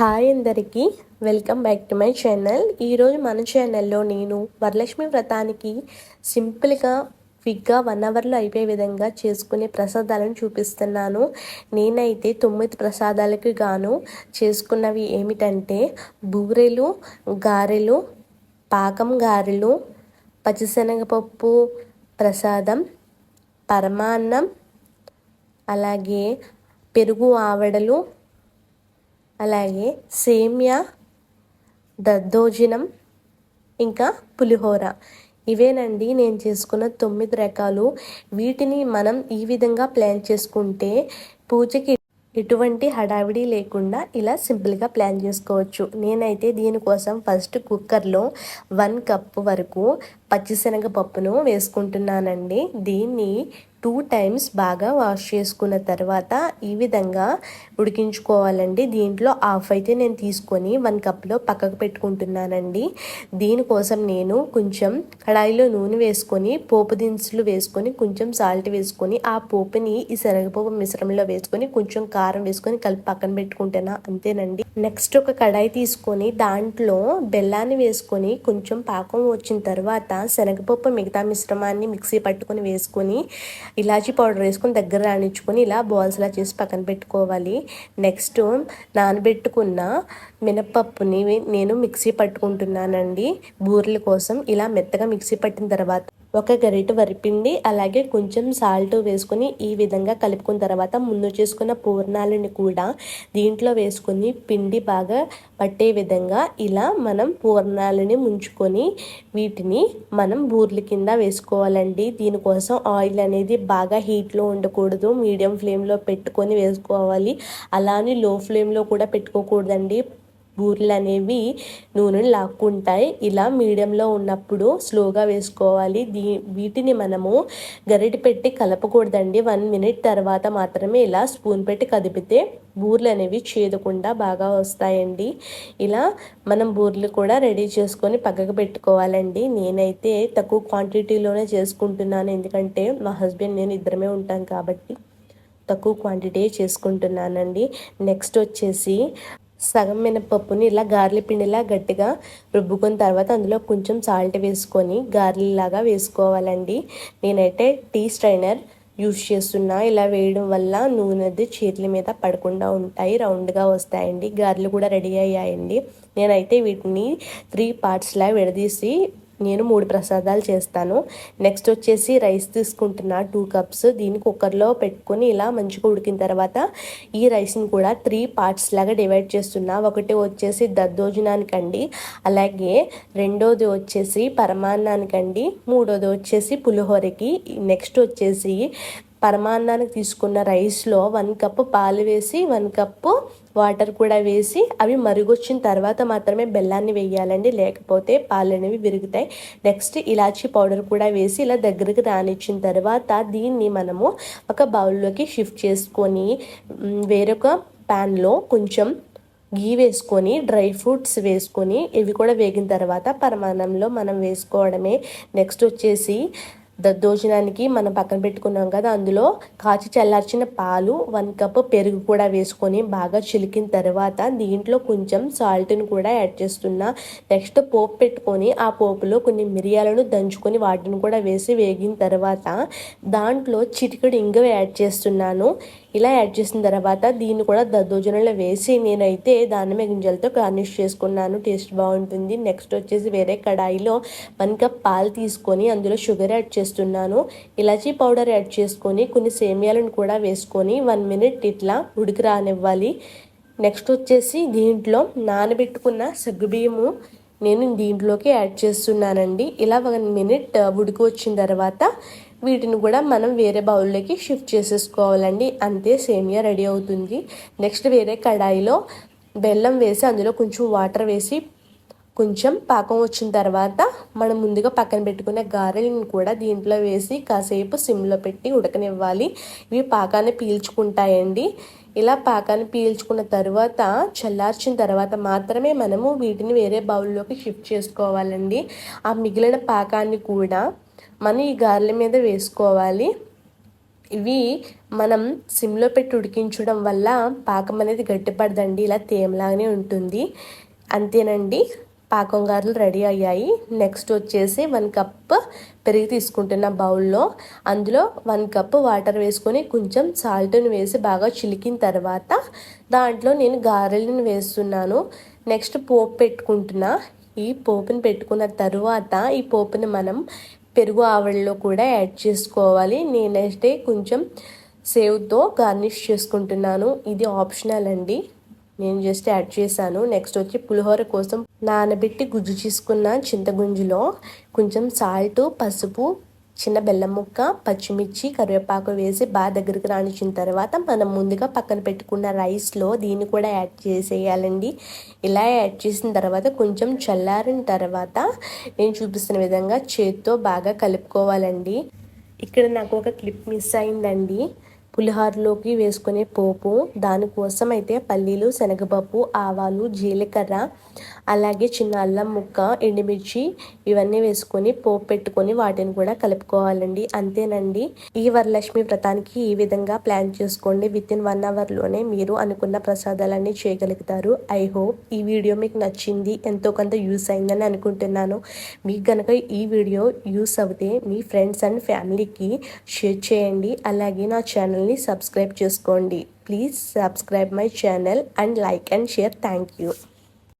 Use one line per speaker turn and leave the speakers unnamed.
Hi అందరికీ. Welcome back to my channel. ఈరోజు మన ఛానల్లో నేను వరలక్ష్మి వ్రతానికి సింపుల్గా క్విక్గా వన్ అవర్లో అయిపోయే విధంగా చేసుకునే ప్రసాదాలను చూపిస్తున్నాను. నేనైతే తొమ్మిది ప్రసాదాలకు గాను చేసుకున్నవి ఏమిటంటే బూరెలు గారెలు పాకం గారెలు పచ్చిశనగపప్పు ప్రసాదం పరమాన్నం అలాగే పెరుగు ఆవడలు అలాగే సేమ్యా దద్దోజనం ఇంకా పులిహోర. ఇవేనండి నేను చేసుకున్న తొమ్మిది రకాలు. వీటిని మనం ఈ విధంగా ప్లాన్ చేసుకుంటే పూజకి ఎటువంటి హడావిడి లేకుండా ఇలా సింపుల్గా ప్లాన్ చేసుకోవచ్చు. నేనైతే దీనికోసం ఫస్ట్ కుక్కర్లో వన్ కప్ వరకు పచ్చిశనగపప్పును వేసుకుంటున్నానండి. దీన్ని టూ టైమ్స్ బాగా వాష్ చేసుకున్న తర్వాత ఈ విధంగా ఉడికించుకోవాలండి. దీంట్లో ఆఫ్ అయితే నేను తీసుకొని వన్ కప్లో పక్కకు పెట్టుకుంటున్నానండి. దీనికోసం నేను కొంచెం కడాయిలో నూనె వేసుకొని పోపు దినుసులు వేసుకొని కొంచెం సాల్ట్ వేసుకొని ఆ పోపుని ఈ శనగపప్పు మిశ్రమంలో వేసుకొని కొంచెం కారం వేసుకొని కలిపి పక్కన పెట్టుకుంటున్నా అంతేనండి. నెక్స్ట్ ఒక కడాయి తీసుకొని దాంట్లో బెల్లాన్ని వేసుకొని కొంచెం పాకం వచ్చిన తర్వాత శనగపప్పు మిగతా మిశ్రమాన్ని మిక్సీ పట్టుకొని వేసుకొని ఇలాచీ పౌడర్ వేసుకొని దగ్గర రాణించుకొని ఇలా బాల్స్లా చేసి పక్కన పెట్టుకోవాలి. నెక్స్ట్ నానబెట్టుకున్న మినపప్పుని నేను మిక్సీ పట్టుకుంటున్నానండి. బూరెల కోసం ఇలా మెత్తగా మిక్సీ పట్టిన తర్వాత ఒక గరిట వరిపిండి అలాగే కొంచెం సాల్ట్ వేసుకొని ఈ విధంగా కలుపుకున్న తర్వాత ముందు చేసుకున్న పూర్ణాలని కూడా దీంట్లో వేసుకొని పిండి బాగా పట్టే విధంగా ఇలా మనం పూర్ణాలని ముంచుకొని వీటిని మనం బూర్ల కింద వేసుకోవాలండి. దీనికోసం ఆయిల్ అనేది బాగా హీట్లో ఉండకూడదు. మీడియం ఫ్లేమ్లో పెట్టుకొని వేసుకోవాలి. అలానే లో ఫ్లేమ్లో కూడా పెట్టుకోకూడదండి. బూరెలు అనేవి నూనెను లాక్కుంటాయి. ఇలా మీడియంలో ఉన్నప్పుడు స్లోగా వేసుకోవాలి. దీ వీటిని మనము గరిటె పెట్టి కలపకూడదండి. వన్ మినిట్ తర్వాత మాత్రమే ఇలా స్పూన్ పెట్టి కదిపితే బూర్లు అనేవి చేదకుండా బాగా వస్తాయండి. ఇలా మనం బూర్లు కూడా రెడీ చేసుకొని పక్కకు పెట్టుకోవాలండి. నేనైతే తక్కువ క్వాంటిటీలోనే చేసుకుంటున్నాను. ఎందుకంటే మా హస్బెండ్ నేను ఇద్దరమే ఉంటాం కాబట్టి తక్కువ క్వాంటిటీ చేసుకుంటున్నానండి. నెక్స్ట్ వచ్చేసి సగం మినపప్పుని ఇలా గార్లీ పిండిలా గట్టిగా రుబ్బుకున్న తర్వాత అందులో కొంచెం సాల్ట్ వేసుకొని గార్లీలాగా వేసుకోవాలండి. నేనైతే టీ స్ట్రైనర్ యూస్ చేస్తున్నా. ఇలా వేయడం వల్ల నూనెది చేతుల మీద పడకుండా ఉంటాయి రౌండ్గా వస్తాయండి. గారెలు కూడా రెడీ అయ్యాయండి. నేనైతే వీటిని త్రీ పార్ట్స్లా విడదీసి నేను మూడు ప్రసాదాలు చేస్తాను. నెక్స్ట్ వచ్చేసి రైస్ తీసుకుంటున్నా టూ కప్స్ దీన్ని కుక్కర్లో పెట్టుకొని ఇలా మంచిగా ఉడికిన తర్వాత ఈ రైస్ని కూడా త్రీ పార్ట్స్ లాగా డివైడ్ చేస్తున్నా. ఒకటి వచ్చేసి దద్దోజనానికండి. అలాగే రెండోది వచ్చేసి పరమాన్నానికండి. మూడోది వచ్చేసి పులిహోరకి. నెక్స్ట్ వచ్చేసి పరమాన్నానికి తీసుకున్న రైస్లో వన్ కప్పు పాలు వేసి వన్ కప్పు వాటర్ కూడా వేసి అవి మరుగొచ్చిన తర్వాత మాత్రమే బెల్లాన్ని వేయాలండి. లేకపోతే పాలు అనేవి విరుగుతాయి. నెక్స్ట్ ఇలాచీ పౌడర్ కూడా వేసి ఇలా దగ్గరికి రానిచ్చిన తర్వాత దీన్ని మనము ఒక బౌల్లోకి షిఫ్ట్ చేసుకొని వేరొక ప్యాన్లో కొంచెం గీ వేసుకొని డ్రై ఫ్రూట్స్ వేసుకొని ఇవి కూడా వేగిన తర్వాత పరమాన్నంలో మనం వేసుకోవడమే. నెక్స్ట్ వచ్చేసి దద్దోజనానికి మనం పక్కన పెట్టుకున్నాం కదా అందులో కాచి చల్లార్చిన పాలు వన్ కప్ పెరుగు కూడా వేసుకొని బాగా చిలికిన తర్వాత దీంట్లో కొంచెం సాల్ట్ని కూడా యాడ్ చేస్తున్నా. నెక్స్ట్ పోపు పెట్టుకొని ఆ పోపులో కొన్ని మిరియాలను దంచుకొని వాటిని కూడా వేసి వేగిన తర్వాత దాంట్లో చిటికడు ఇంగ యాడ్ చేస్తున్నాను. ఇలా యాడ్ చేసిన తర్వాత దీన్ని కూడా దద్దోజనంలో వేసి నేనైతే దానిమ్మ గింజలతో గార్నిష్ చేసుకున్నాను. టేస్ట్ బాగుంటుంది. నెక్స్ట్ వచ్చేసి వేరే కడాయిలో వన్ కప్ పాలు తీసుకొని అందులో షుగర్ యాడ్ చేస్తున్నాను. ఇలాచీ పౌడర్ యాడ్ చేసుకొని కొన్ని సేమియాలను కూడా వేసుకొని వన్ మినిట్ ఇట్లా ఉడికి రానివ్వాలి. నెక్స్ట్ వచ్చేసి దీంట్లో నానబెట్టుకున్న సగ్గుబియ్యము నేను దీంట్లోకి యాడ్ చేస్తున్నానండి. ఇలా వన్ మినిట్ ఉడికి వచ్చిన తర్వాత వీటిని కూడా మనం వేరే బౌల్లోకి షిఫ్ట్ చేసేసుకోవాలండి. అంతే సేమియా రెడీ అవుతుంది. నెక్స్ట్ వేరే కడాయిలో బెల్లం వేసి అందులో కొంచెం వాటర్ వేసి కొంచెం పాకం వచ్చిన తర్వాత మనం ముందుగా పక్కన పెట్టుకున్న గారెలను కూడా దీంట్లో వేసి కాసేపు సిమ్లో పెట్టి ఉడకనివ్వాలి. ఇవి పాకాన్ని పీల్చుకుంటాయండి. ఇలా పాకాన్ని పీల్చుకున్న తర్వాత చల్లార్చిన తర్వాత మాత్రమే మనము వీటిని వేరే బౌల్లోకి షిఫ్ట్ చేసుకోవాలండి. ఆ మిగిలిన పాకాన్ని కూడా మనం ఈ గారెల మీద వేసుకోవాలి. ఇవి మనం సిమ్లో పెట్టి ఉడికించడం వల్ల పాకం అనేది గట్టిపడదండి. ఇలా తేమలాగానే ఉంటుంది. అంతేనండి. పాకం గారెలు రెడీ అయ్యాయి. నెక్స్ట్ వచ్చేసి వన్ కప్ పెరిగి తీసుకుంటున్న బౌల్లో. అందులో వన్ కప్ వాటర్ వేసుకొని కొంచెం సాల్ట్ని వేసి బాగా చిలికిన తర్వాత దాంట్లో నేను గారెలను వేస్తున్నాను. నెక్స్ట్ పోపు పెట్టుకుంటున్నా. ఈ పోపుని పెట్టుకున్న తర్వాత ఈ పోపుని మనం పెరుగు ఆవిడలో కూడా యాడ్ చేసుకోవాలి. నేనైతే కొంచెం సేవ్తో గార్నిష్ చేసుకుంటున్నాను. ఇది ఆప్షనల్ అండి. నేను జస్ట్ యాడ్ చేశాను. నెక్స్ట్ వచ్చి పులిహోర కోసం నానబెట్టి గుజ్జు చేసుకున్న చింతగుంజులో కొంచెం సాల్ట్ పసుపు చిన్న బెల్లం ముక్క పచ్చిమిర్చి కరివేపాకు వేసి బాగా దగ్గరికి రానిచ్చిన తర్వాత మనం ముందుగా పక్కన పెట్టుకున్న రైస్లో దీన్ని కూడా యాడ్ చేసేయాలండి. ఇలా యాడ్ చేసిన తర్వాత కొంచెం చల్లారిన తర్వాత నేను చూపిస్తున్న విధంగా చేత్తో బాగా కలుపుకోవాలండి. ఇక్కడ నాకు ఒక క్లిప్ మిస్ అయిందండి. పులిహోరలోకి వేసుకునే పోపు దానికోసం అయితే పల్లీలు శనగపప్పు ఆవాలు జీలకర్ర అలాగే చిన్న అల్లం ముక్క ఎండుమిర్చి ఇవన్నీ వేసుకొని పోపు పెట్టుకొని వాటిని కూడా కలుపుకోవాలండి. అంతేనండి. ఈ వరలక్ష్మి వ్రతానికి ఈ విధంగా ప్లాన్ చేసుకోండి. విత్ ఇన్ వన్ అవర్లోనే మీరు అనుకున్న ప్రసాదాలన్నీ చేయగలుగుతారు. ఐ హోప్ ఈ వీడియో మీకు నచ్చింది ఎంతో కొంత యూస్ అయిందని అనుకుంటున్నాను. మీకు కనుక ఈ వీడియో యూస్ అవుతే మీ ఫ్రెండ్స్ అండ్ ఫ్యామిలీకి షేర్ చేయండి. అలాగే నా ఛానల్ ఛానల్ని సబ్స్క్రైబ్ చేసుకోండి. Please subscribe my channel and like and share. Thank you.